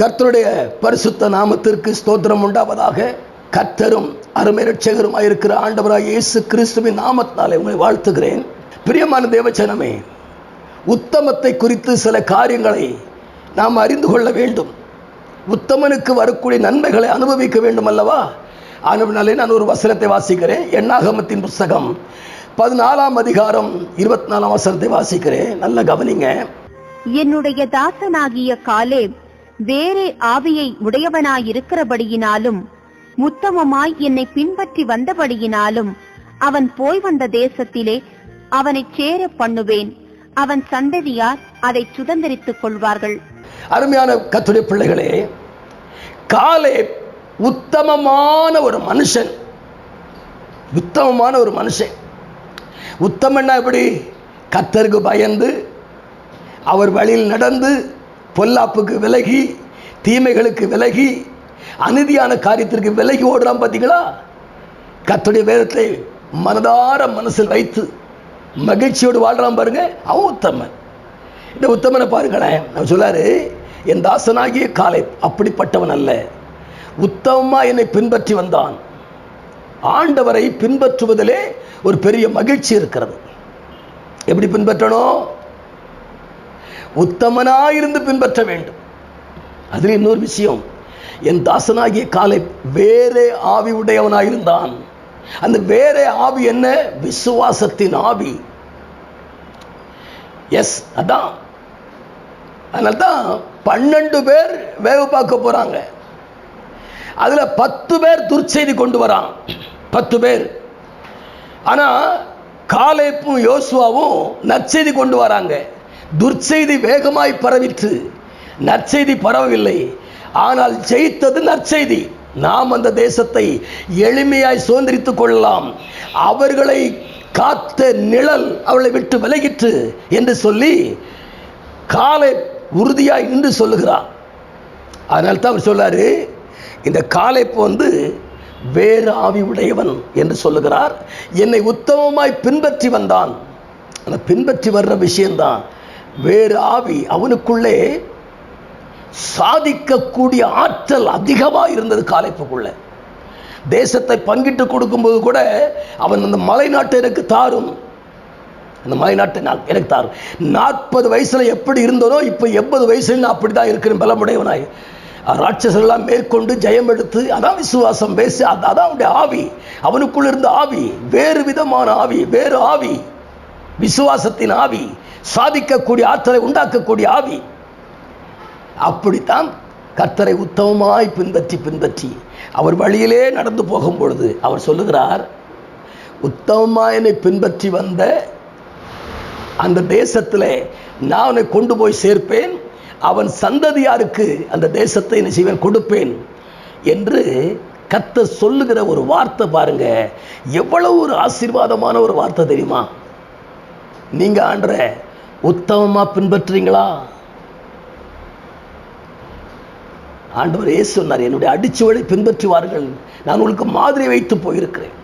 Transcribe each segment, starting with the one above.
கர்த்தருடைய பரிசுத்த நாமத்திற்கு ஸ்தோத்திரம் உண்டாவதாக கர்த்தரும் அருமை இருக்கிற ஆண்டவராக இயேசு கிறிஸ்துவின் நாமத்தினாலே உங்களை வாழ்த்துகிறேன். பிரியமான தேவச்சனமே உத்தமத்தை குறித்து சில காரியங்களை நாம் அறிந்து கொள்ள வேண்டும். உத்தமனுக்கு வரக்கூடிய நன்மைகளை அனுபவிக்க வேண்டும் அல்லவா? ஆனவனாலே நான் ஒரு வசனத்தை வாசிக்கிறேன். எண்ணாகமத்தின் புஸ்தகம் பதினாலாம் அதிகாரம் இருபத்தி நாலாம் வசனத்தை வாசிக்கிறேன். நல்ல கவனிங்க. என்னுடைய தாசனாகிய காலே வேறே ஆவியை உடையவனாயிருக்கிறபடியினாலும் உத்தமமாய் என்னை பின்பற்றி வந்தபடியினாலும் அவன் போய் வந்த தேசத்திலே அவனை சேர பண்ணுவேன். அவன் சந்ததியார் அதை சுதந்திரித்துக் கொள்வார்கள். அருமையான கத்துடைய பிள்ளைகளே காலே உத்தமமான ஒரு மனுஷன். உத்தமமான ஒரு மனுஷன். உத்தமன்னா எப்படி? கத்தருக்கு பயந்து அவர் வழியில் நடந்து பொல்லாப்புக்கு விலகி தீமைகளுக்கு விலகி அநீதியான காரியத்திற்கு விலகி ஓடுறான் பார்த்தீங்களா கத்துடைய வேதத்தை மனதார மனசில் வைத்து மகிழ்ச்சியோடு வாழ்றான் பாருங்க அவன் உத்தமன். இந்த உத்தமனை பாருங்களேன் அவர் சொல்லாரு என் தாசனாகிய காலை அப்படிப்பட்டவன் அல்ல. உத்தமமாக என்னை பின்பற்றி வந்தான். ஆண்டவரை பின்பற்றுவதிலே ஒரு பெரிய மகிழ்ச்சி இருக்கிறது. எப்படி பின்பற்றணும்? உத்தமனாயிருந்து பின்பற்ற வேண்டும். அதில் இன்னொரு விஷயம் என் தாசனாகிய காலை வேறே ஆவி உடையவனாயிருந்தான். அந்த வேறே ஆவி என்ன? விசுவாசத்தின் ஆவி. எஸ் அதான். அதனால தான் பன்னெண்டு பேர் வேவு பார்க்க போறாங்க. அதுல பத்து பேர் துர்ச்செய்தி கொண்டு வரான். பத்து பேர். ஆனா காலேப்பும் யோசுவாவும் நற்செய்தி கொண்டு வராங்க. துர்ச்செய்தி வேகமாய் பரவிற்று. நற்செய்தி பரவவில்லை. ஆனால் ஜெயித்தது நற்செய்தி. நாம் அந்த தேசத்தை எளிமையாய் சுதந்திரித்துக் கொள்ளலாம். அவர்களை காத்த நிழல் அவளை விட்டு விலகிற்று என்று சொல்லி காலை உறுதியாய் நின்று சொல்லுகிறார். அதனால தான் அவர் சொல்லாரு இந்த காலைப்பு வந்து வேறு ஆவி உடையவன் என்று சொல்லுகிறார். என்னை உத்தமமாய் பின்பற்றி வந்தான். அந்த பின்பற்றி வர்ற விஷயம்தான். வேறு ஆவி அவனுக்குள்ளே சாதிக்கக்கூடிய ஆற்றல் அதிகமாக இருந்தது காலைப்புக்குள்ள. தேசத்தை பங்கிட்டு கொடுக்கும்போது கூட அவன் அந்த மலை நாட்டை எனக்கு தாரும். அந்த மலை நாட்டை நான் எனக்கு தாரும். நாற்பது வயசுல எப்படி இருந்தனோ இப்போ எண்பது வயசுல நான் அப்படி தான் இருக்கிறேன் பலமுடையவனாய். ராட்சசெல்லாம் மேற்கொண்டு ஜெயம் எடுத்து அதான் விசுவாசம் பேசி அது- அதான் அவனுடைய ஆவி. அவனுக்குள்ள இருந்த ஆவி வேறு விதமான ஆவி வேறு ஆவி. விசுவாசத்தின் ஆவி. சாதிக்கக்கூடிய ஆற்றலை உண்டாக்கக்கூடிய ஆவி. அப்படித்தான் கர்த்தரை உத்தமமாய் பின்பற்றி பின்பற்றி அவர் வழியிலே நடந்து போகும் பொழுது அவர் சொல்லுகிறார் உத்தமமாய் என்னை பின்பற்றி வந்த அந்த தேசத்தில் நான் அவனை கொண்டு போய் சேர்ப்பேன். அவன் சந்ததியாருக்கு அந்த தேசத்தை என்ன செய்வேன் கொடுப்பேன் என்று கத்த சொல்லுகிற ஒரு வார்த்தை பாருங்க. எவ்வளவு ஒரு ஆசீர்வாதமான ஒரு வார்த்தை தெரியுமா? நீங்க ஆண்ட உத்தமமா பின்பற்றுறீங்களா? ஆண்டவர் இயேசு சொன்னார் என்னுடைய அடிச்சுவடை பின்பற்றுவார்கள். நான் உங்களுக்கு மாதிரி வைத்து போயிருக்கிறேன்.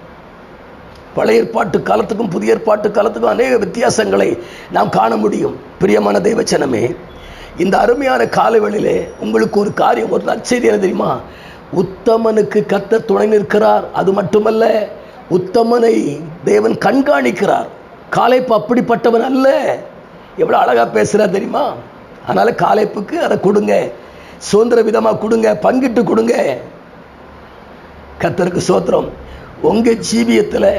பழைய ஏற்பாட்டு காலத்துக்கும் புதிய ஏற்பாட்டு காலத்துக்கும் அநேக வித்தியாசங்களை நாம் காண முடியும். பிரியமான தேவச்சனமே இந்த அருமையான காலவெளியிலே உங்களுக்கு ஒரு காரியம் ஒரு நற்செய்தி என்ன தெரியுமா? உத்தமனுக்கு கத்த துணை நிற்கிறார். அது மட்டுமல்ல உத்தமனை தேவன் கண்காணிக்கிறார். காலைப்பு அப்படிப்பட்டவன் அல்ல. எவ்வளோ அழகா பேசுறார் தெரியுமா? அதனால காலைப்புக்கு அதை கொடுங்க. சுதந்திர விதமாக கொடுங்க பங்கிட்டு கொடுங்க. கத்தருக்கு சோத்திரம். உங்க ஜீவியத்தில்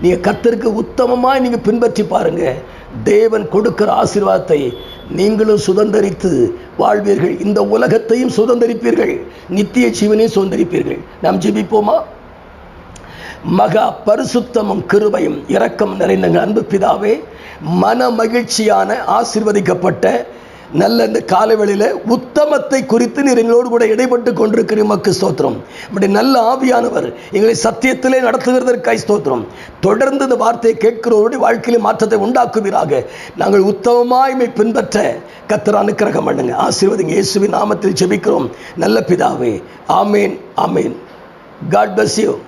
நீங்க கத்தருக்கு உத்தமமாக நீங்க பின்பற்றி பாருங்க. தேவன் கொடுக்கிற ஆசீர்வாதத்தை நீங்களும் சுதந்தரித்து வாழ்வீர்கள். இந்த உலகத்தையும் சுதந்தரிப்பீர்கள். நித்திய ஜீவனையும் சுதந்தரிப்பீர்கள். நாம் ஜீவிப்போமா மகா பரிசுத்தமும் கிருபையும் இரக்கம் நிறைந்த அன்பு பிதாவே மன மகிழ்ச்சியான ஆசீர்வதிக்கப்பட்ட நல்ல இந்த காலவெளியில் உத்தமத்தை குறித்து நீர் எங்களோடு கூட இடைப்பட்டு கொண்டிருக்கிற மக்கு ஸ்தோத்திரம். இப்படி நல்ல ஆவியானவர் எங்களை சத்தியத்திலே நடத்துகிறதற்காய் ஸ்தோத்திரம். தொடர்ந்து இந்த வார்த்தையை கேட்கிறவருடைய வாழ்க்கையிலே மாற்றத்தை உண்டாக்குவீராக. நாங்கள் உத்தமமாய்மை பின்பற்ற கத்திர அனுக்கிரகம் பண்ணுங்க. ஆசீர்வதிங்க. இயேசுவின் நாமத்தில் ஜெபிக்கிறோம். நல்ல பிதாவே. ஆமேன் ஆமேன். God bless you